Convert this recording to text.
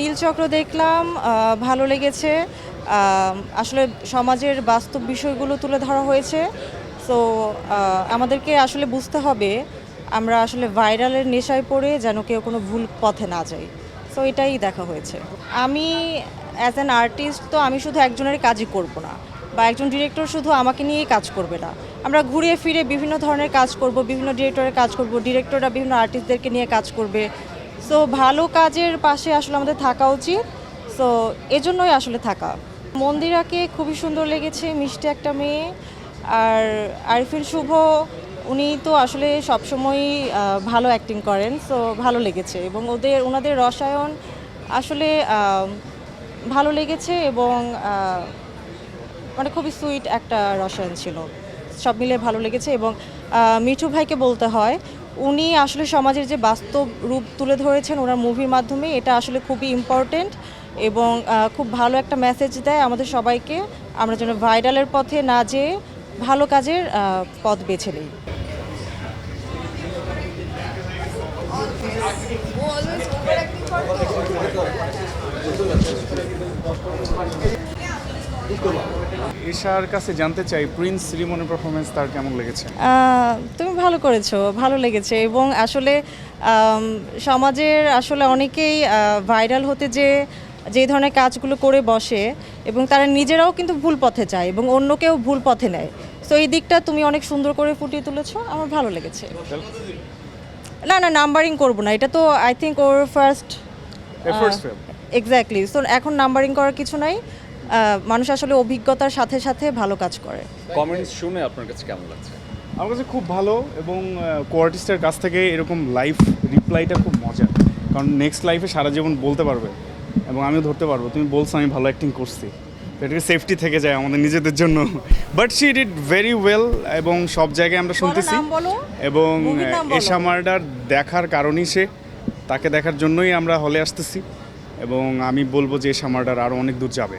নীলচক্র দেখলাম ভালো লেগেছে। আসলে সমাজের বাস্তব বিষয়গুলো তুলে ধরা হয়েছে। সো আমাদেরকে আসলে বুঝতে হবে, আমরা আসলে ভাইরালের নেশায় পড়ে যেন কেউ কোনো ভুল পথে না যাই সো এটাই দেখা হয়েছে। আমি অ্যাজ অ্যান আর্টিস্ট তো আমি শুধু একজনের কাজই করব না, বা একজন ডিরেক্টর শুধু আমাকে নিয়েই কাজ করবে না। আমরা ঘুরে ফিরে বিভিন্ন ধরনের কাজ করব, বিভিন্ন ডিরেক্টরের কাজ করব ডিরেক্টররা বিভিন্ন আর্টিস্টদেরকে নিয়ে কাজ করবে। সো ভালো কাজের পাশে আসলে আমাদের থাকা উচিত। সো এজন্যই আসলে থাকা। মন্দিরাকে খুবই সুন্দর লেগেছে, মিষ্টি একটা মেয়ে। আর আরিফিন শুভ, উনি তো আসলে সবসময়ই ভালো অ্যাক্টিং করেন। সো ভালো লেগেছে। এবং ওদের ওনাদের রসায়ন আসলে ভালো লেগেছে এবং মানে খুবই সুইট একটা রসায়ন ছিল। সব মিলে ভালো লেগেছে এবং মিঠু ভাইকে বলতে হয় উনি আসলে সমাজের যে বাস্তব রূপ তুলে ধরেছেন ওনার মুভির মাধ্যমে, এটা আসলে খুবই ইম্পর্টেন্ট এবং খুব ভালো একটা মেসেজ দেয় আমাদের সবাইকে। আমরা যেন ভাইরালের পথে না যেয়ে ভালো কাজের পথ বেছে নিই। এশার কাছে জানতে চাই প্রিন্স রিমনের পারফরমেন্স তার কেমন লেগেছে? তুমি ভালো করেছ ভালো লেগেছে এবং আসলে সমাজের আসলে অনেকেই ভাইরাল হতে যে যে ধরনের কাজগুলো করে বসে এবং তারা নিজেরাও কিন্তু ভুল পথে যায় এবং অন্যকেও ভুল পথে নেয়। তো এই দিকটা তুমি অনেক সুন্দর করে ফুটিয়ে তুলেছো আমার ভালো লেগেছে। না না নাম্বারিং করব না এটা তো আই থিঙ্ক ওর ফার্স্ট এক্স্যাক্টলি সো এখন নাম্বারিং করার কিছু নাই। মানুষ আসলে অভিজ্ঞতার সাথে সাথে ভালো কাজ করে। কমেন্টস শুনে আপনার কাছে কেমন লাগছে? আমার কাছে খুব ভালো এবং কোয়ার্টিস্টের কাছ থেকে এরকম লাইফ রিপ্লাইটা খুব মজা কারণ নেক্সট লাইফে সারা জীবন বলতে পারবে এবং আমিও ধরতে পারব। তুমি বলছো আমি ভালো অ্যাক্টিং করছি। এটাকে সেফটি থেকে যায় আমাদের নিজেদের জন্য। But she did very well এবং সব জায়গায় আমরা শুনতেছি। এবং এশা মার্ডার দেখার কারণই সে তাকে দেখার জন্যই আমরা হলে আসতেছি। এবং আমি বলব যে এশা মার্ডার আরও অনেক দূর যাবে।